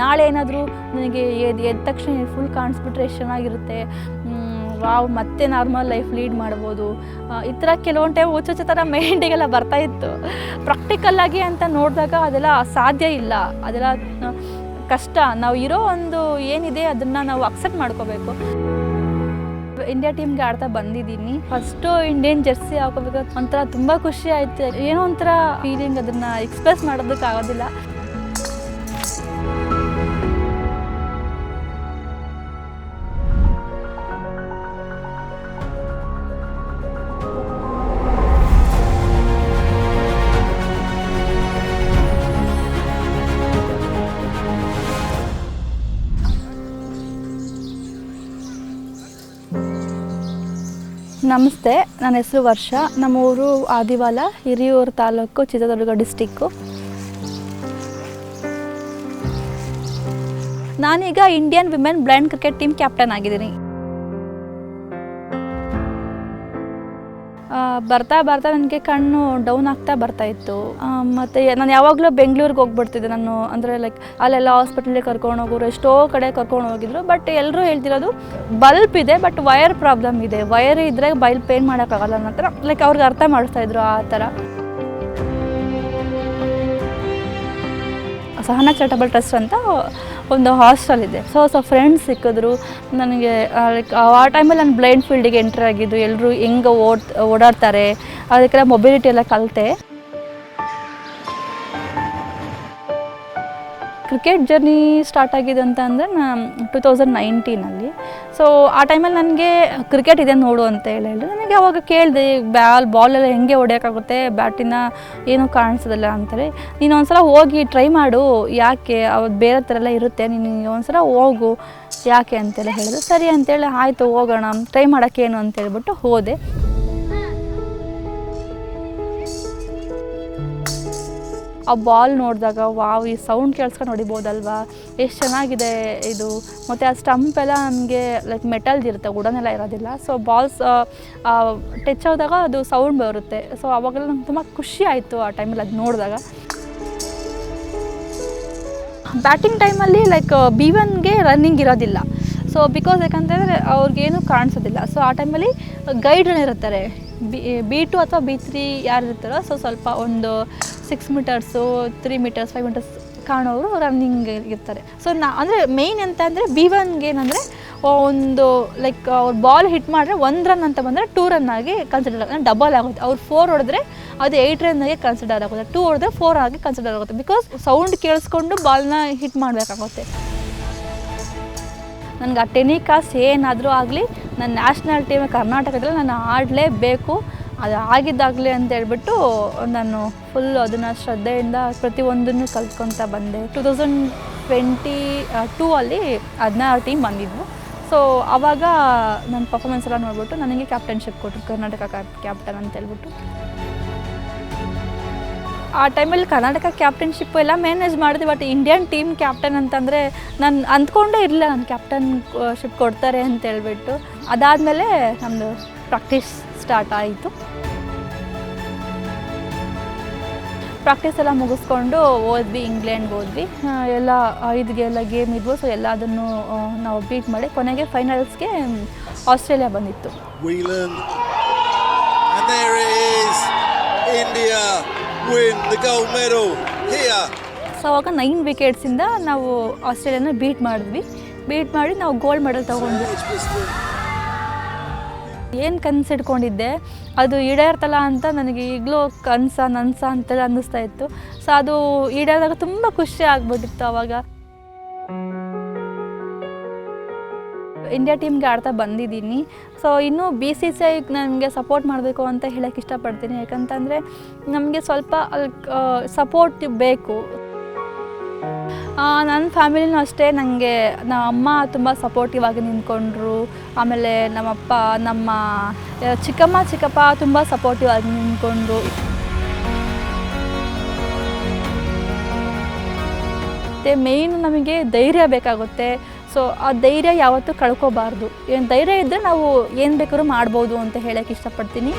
ನಾಳೆ ಏನಾದರೂ ನನಗೆ ಎದ್ದು ಎದ್ದ ತಕ್ಷಣ ಫುಲ್ ಕಾಣಿಸ್ಬಿಟ್ರೆ ಎಷ್ಟು ಚೆನ್ನಾಗಿರುತ್ತೆ. ವಾವ್, ಮತ್ತೆ ನಾರ್ಮಲ್ ಲೈಫ್ ಲೀಡ್ ಮಾಡ್ಬೋದು. ಈ ಥರ ಕೆಲವೊಂದು ಟೈಮ್ ಹುಚ್ಚುಚ್ಚ ಥರ ಮೈಂಡಿಗೆಲ್ಲ ಬರ್ತಾ ಇತ್ತು. ಪ್ರಾಕ್ಟಿಕಲ್ಲಾಗಿ ಅಂತ ನೋಡಿದಾಗ ಅದೆಲ್ಲ ಸಾಧ್ಯ ಇಲ್ಲ. ಅದೆಲ್ಲ ಕಷ್ಟ. ನಾವು ಇರೋ ಒಂದು ಏನಿದೆ ಅದನ್ನು ನಾವು ಅಕ್ಸೆಪ್ಟ್ ಮಾಡ್ಕೋಬೇಕು. ಇಂಡಿಯಾ ಟೀಮ್ಗೆ ಆಡ್ತಾ ಬಂದಿದ್ದೀನಿ. ಫಸ್ಟು ಇಂಡಿಯನ್ ಜರ್ಸಿ ಹಾಕೋಬೇಕು. ಒಂಥರ ತುಂಬ ಖುಷಿ ಆಯಿತು. ಏನೋ ಒಂಥರ ಫೀಲಿಂಗ್ ಅದನ್ನು ಎಕ್ಸ್ಪ್ರೆಸ್ ಮಾಡೋದಕ್ಕೆ ನಮಸ್ತೆ, ನನ್ನ ಹೆಸರು ವರ್ಷ. ನಮ್ಮ ಊರು ಆದಿವಾಲ, ಹಿರಿಯೂರು ತಾಲೂಕು, ಚಿತ್ರದುರ್ಗ ಡಿಸ್ಟಿಕ್ಕು ನಾನೀಗ Indian women blind cricket team captain ಆಗಿದ್ದೀನಿ. ಬರ್ತಾ ಬರ್ತಾ ನನಗೆ ಕಣ್ಣು ಡೌನ್ ಆಗ್ತಾ ಬರ್ತಾ ಇತ್ತು. ಮತ್ತು ನಾನು ಯಾವಾಗಲೂ ಬೆಂಗಳೂರಿಗೆ ಹೋಗ್ಬಿಡ್ತಿದ್ದೆ. ನಾನು ಅಂದರೆ ಲೈಕ್ ಅಲ್ಲೆಲ್ಲ ಹಾಸ್ಪಿಟಲ್ಗೆ ಕರ್ಕೊಂಡು ಹೋಗೋರು, ಎಷ್ಟೋ ಕಡೆ ಕರ್ಕೊಂಡು ಹೋಗಿದ್ರು. ಬಟ್ ಎಲ್ಲರೂ ಹೇಳ್ತಿರೋದು ಬಲ್ಪ್ ಇದೆ ಬಟ್ ವೈರ್ ಪ್ರಾಬ್ಲಮ್ ಇದೆ. ವೈರ್ ಇದ್ದರೆ ಬೈಲ್ ಪೇನ್ ಮಾಡೋಕ್ಕಾಗಲ್ಲ ಅನ್ನೋ ಥರ ಲೈಕ್ ಅವ್ರಿಗೆ ಅರ್ಥ ಮಾಡಿಸ್ತಾ ಇದ್ರು ಆ ಥರ. ಸಹನಾ ಚಾರಿಟಬಲ್ ಟ್ರಸ್ಟ್ ಅಂತ ಒಂದು ಹಾಸ್ಟೆಲ್ ಇದೆ. ಸೊ ಸೊ ಫ್ರೆಂಡ್ಸ್ ಸಿಕ್ಕಿದ್ರು. ನನಗೆ ಲೈಕ್ ಆ ಟೈಮಲ್ಲಿ ನಾನು ಬ್ಲೈಂಡ್ ಫೀಲ್ಡಿಗೆ ಎಂಟ್ರ್ ಆಗಿದ್ದು ಎಲ್ಲರೂ ಹೆಂಗೆ ಓಡ್, ಓಡಾಡ್ತಾರೆ, ಅದಕ್ಕೆಲ್ಲ ಮೊಬಿಲಿಟಿ ಎಲ್ಲ ಕಲಿತೆ. ಕ್ರಿಕೆಟ್ ಜರ್ನಿ ಸ್ಟಾರ್ಟ್ ಆಗಿದೆ ಅಂತ ಅಂದರೆ ಟು ತೌಸಂಡ್ ನೈನ್ಟೀನಲ್ಲಿ ಸೊ ಆ ಟೈಮಲ್ಲಿ ನನಗೆ ಕ್ರಿಕೆಟ್ ಇದೆ ನೋಡು ಅಂತ ಹೇಳಿ ಹೇಳಿದ್ರು ನನಗೆ ಅವಾಗ ಕೇಳಿದೆ, ಬ್ಯಾಲ್ ಬಾಲೆಲ್ಲ ಹೆಂಗೆ ಹೊಡೆಯೋಕ್ಕಾಗುತ್ತೆ ಬ್ಯಾಟಿನ ಏನೂ ಕಾಣಿಸೋದಿಲ್ಲ ಅಂತಾರೆ. ನೀನು ಒಂದ್ಸಲ ಹೋಗಿ ಟ್ರೈ ಮಾಡು, ಯಾಕೆ? ಅವ್ರು ಬೇರೆ ಥರ ಎಲ್ಲ ಇರುತ್ತೆ, ನೀನು ಒಂದ್ಸಲ ಹೋಗು, ಯಾಕೆ ಅಂತೆಲ್ಲ ಹೇಳಿದ್ರು, ಸರಿ ಅಂತೇಳಿ, ಆಯಿತು, ಹೋಗೋಣ ಟ್ರೈ ಮಾಡೋಕ್ಕೇನು? ಅಂತೇಳ್ಬಿಟ್ಟು ಹೋದೆ. ಆ ಬಾಲ್ ನೋಡಿದಾಗ ವಾವ್, ಈ ಸೌಂಡ್ ಕೇಳಿಸ್ಕೊಂಡು ಹೊಡಿಬೋದಲ್ವಾ? ಎಷ್ಟು ಚೆನ್ನಾಗಿದೆ ಇದು. ಮತ್ತು ಆ ಸ್ಟಂಪ್ ಎಲ್ಲ ನಮಗೆ ಲೈಕ್ ಮೆಟಲ್ದು ಇರುತ್ತೆ ಉಡನೆಲ್ಲ ಇರೋದಿಲ್ಲ. ಸೊ ಬಾಲ್ಸ್ ಟಚ್ ಆದಾಗ ಅದು ಸೌಂಡ್ ಬರುತ್ತೆ. ಸೊ ಅವಾಗೆಲ್ಲ ನಂಗೆ ತುಂಬ ಖುಷಿ ಆಯಿತು ಆ ಟೈಮಲ್ಲಿ ಅದು ನೋಡಿದಾಗ. ಬ್ಯಾಟಿಂಗ್ ಟೈಮಲ್ಲಿ ಲೈಕ್ ಬಿ ಒನ್ಗೆ ರನ್ನಿಂಗ್ ಇರೋದಿಲ್ಲ. ಸೊ ಬಿಕಾಸ್ ಯಾಕಂತಂದರೆ ಅವ್ರಿಗೇನು ಕಾಣಿಸೋದಿಲ್ಲ. ಸೊ ಆ ಟೈಮಲ್ಲಿ ಗೈಡ್ ಇರ್ತಾರೆ ಬಿ ಬಿ ಟು ಅಥವಾ ಬಿ ತ್ರೀ ಯಾರು ಇರ್ತಾರೋ ಸೊ ಸ್ವಲ್ಪ ಒಂದು six metres three metres five metres ಕಾಣೋರು running ಇರ್ತಾರೆ. ಸೊ ನಾ, ಅಂದರೆ ಮೇಯ್ನ್ ಅಂತ ಅಂದರೆ ಬಿ ಒನ್ಗೆ ಏನಂದರೆ ಒಂದು ಲೈಕ್ ಅವ್ರು ಬಾಲ್ ಹಿಟ್ ಮಾಡಿದ್ರೆ ಒಂದು ರನ್ ಅಂತ ಬಂದರೆ ಟೂ ರನ್ ಆಗಿ ಕನ್ಸಿಡರ್ ಆಗುತ್ತೆ. ಡಬಲ್ ಆಗುತ್ತೆ. ಅವ್ರು ಫೋರ್ ಹೊಡೆದ್ರೆ ಅದು ಏಯ್ಟ್ ರನ್ನಾಗೆ ಕನ್ಸಿಡರ್ ಆಗುತ್ತೆ. ಟೂ ಹೊಡೆದ್ರೆ ಫೋರ್ ಆಗಿ ಕನ್ಸಿಡರ್ ಆಗುತ್ತೆ. ಬಿಕಾಸ್ ಸೌಂಡ್ ಕೇಳಿಸ್ಕೊಂಡು ಬಾಲ್ನ ಹಿಟ್ ಮಾಡಬೇಕಾಗುತ್ತೆ. ನನಗೆ ಆ ಟೆನಿಕಾಸ್ ಏನಾದರೂ ಆಗಲಿ ನನ್ನ ನ್ಯಾಷನಲ್ ಟೀಮ್ ಕರ್ನಾಟಕದಲ್ಲಿ ನಾನು ಆಡಲೇಬೇಕು. ಅದು ಆಗಿದ್ದಾಗಲಿ ಅಂತ ಹೇಳ್ಬಿಟ್ಟು ನಾನು ಫುಲ್ ಅದನ್ನು ಶ್ರದ್ಧೆಯಿಂದ ಪ್ರತಿಯೊಂದನ್ನು ಕಲ್ತ್ಕೊತಾ ಬಂದೆ. ಟೂ ತೌಸಂಡ್ ಟ್ವೆಂಟಿ ಟೂ ಅಲ್ಲಿ ಹದಿನಾರು ಟೀಮ್ ಬಂದಿದ್ವು. ಸೊ ಆವಾಗ ನನ್ನ ಪರ್ಫಾಮೆನ್ಸ್ ಎಲ್ಲ ನೋಡಿಬಿಟ್ಟು ನನಗೆ ಕ್ಯಾಪ್ಟನ್ಶಿಪ್ ಕೊಟ್ಟರು ಕರ್ನಾಟಕ ಕ್ಯಾಪ್ಟನ್ ಅಂತ ಹೇಳ್ಬಿಟ್ಟು. ಆ ಟೈಮಲ್ಲಿ ಕರ್ನಾಟಕ ಕ್ಯಾಪ್ಟನ್ಶಿಪ್ ಎಲ್ಲ ಮ್ಯಾನೇಜ್ ಮಾಡಿದೆ ಬಟ್ ಇಂಡಿಯನ್ ಟೀಮ್ ಕ್ಯಾಪ್ಟನ್ ಅಂತಂದರೆ ನಾನು ಅಂದ್ಕೊಂಡೇ ಇರಲಿಲ್ಲ ನಾನು ಕ್ಯಾಪ್ಟನ್ ಶಿಪ್ ಕೊಡ್ತಾರೆ ಅಂತ ಹೇಳ್ಬಿಟ್ಟು. ಅದಾದಮೇಲೆ ನಮ್ಮದು ಪ್ರಾಕ್ಟೀಸ್ ಸ್ಟಾರ್ಟ್ ಆಯಿತು. ಪ್ರಾಕ್ಟೀಸ್ ಎಲ್ಲ ಮುಗಿಸ್ಕೊಂಡು ಓದ್ವಿ ಇಂಗ್ಲೆಂಡ್ಗೆ ಓದ್ವಿ. ಎಲ್ಲ ಐದಿಗೆ ಎಲ್ಲ ಗೇಮ್ ಇದ್ವು ಸೊ ಎಲ್ಲ ಅದನ್ನು ನಾವು ಬೀಟ್ ಮಾಡಿ ಕೊನೆಗೆ ಫೈನಲ್ಸ್ಗೆ ಆಸ್ಟ್ರೇಲಿಯಾ ಬಂದಿತ್ತು. Win the gold medal here. So ಆವಾಗ ನೈನ್ ವಿಕೆಟ್ಸಿಂದ ನಾವು ಆಸ್ಟ್ರೇಲಿಯಾನ ಬೀಟ್ ಮಾಡಿದ್ವಿ ಬೀಟ್ ಮಾಡಿ ನಾವು ಗೋಲ್ಡ್ ಮೆಡಲ್ ತಗೊಂಡ್ವಿ. ಏನು ಕನಸು ಇಟ್ಕೊಂಡಿದ್ದೆ ಅದು ಈಡೇರ್ತಲ್ಲ ಅಂತ ನನಗೆ ಈಗಲೂ ಕನಸ, ನನ್ಸ ಅಂತೆಲ್ಲ ಅನ್ನಿಸ್ತಾ ಇತ್ತು ಸೊ ಅದು ಈಡೇರಿದಾಗ ತುಂಬ ಖುಷಿ ಆಗ್ಬಿಟ್ಟಿತ್ತು ಅವಾಗ ಇಂಡಿಯಾ ಟೀಮ್ಗೆ ಆಡ್ತಾ ಬಂದಿದ್ದೀನಿ. ಸೊ ಇನ್ನೂ ಬಿ ಸಿ ಸಿ ಐ ನನಗೆ ಸಪೋರ್ಟ್ ಮಾಡಬೇಕು ಅಂತ ಹೇಳೋಕ್ಕೆ ಇಷ್ಟಪಡ್ತೀನಿ. ಯಾಕಂತಂದರೆ ನಮಗೆ ಸ್ವಲ್ಪ ಸಪೋರ್ಟ್ ಬೇಕು. ನನ್ನ ಫ್ಯಾಮಿಲಿನೂ ಅಷ್ಟೇ ನನಗೆ ನಮ್ಮ ಅಮ್ಮ ತುಂಬ ಸಪೋರ್ಟಿವ್ ಆಗಿ ನಿಂತ್ಕೊಂಡ್ರು. ಆಮೇಲೆ ನಮ್ಮಪ್ಪ, ನಮ್ಮ ಚಿಕ್ಕಮ್ಮ, ಚಿಕ್ಕಪ್ಪ ತುಂಬ ಸಪೋರ್ಟಿವ್ ಆಗಿ ನಿಂತ್ಕೊಂಡ್ರು. ಮತ್ತು ಮೇಯ್ನ್ ನಮಗೆ ಧೈರ್ಯ ಬೇಕಾಗುತ್ತೆ. ಸೊ, ಆ ಧೈರ್ಯ ಯಾವತ್ತೂ ಕಳ್ಕೋಬಾರ್ದು. ಏನು ಧೈರ್ಯ ಇದ್ದರೆ ನಾವು ಏನು ಬೇಕಾದ್ರೂ ಮಾಡ್ಬೋದು ಅಂತ ಹೇಳೋಕ್ಕೆ ಇಷ್ಟಪಡ್ತೀನಿ.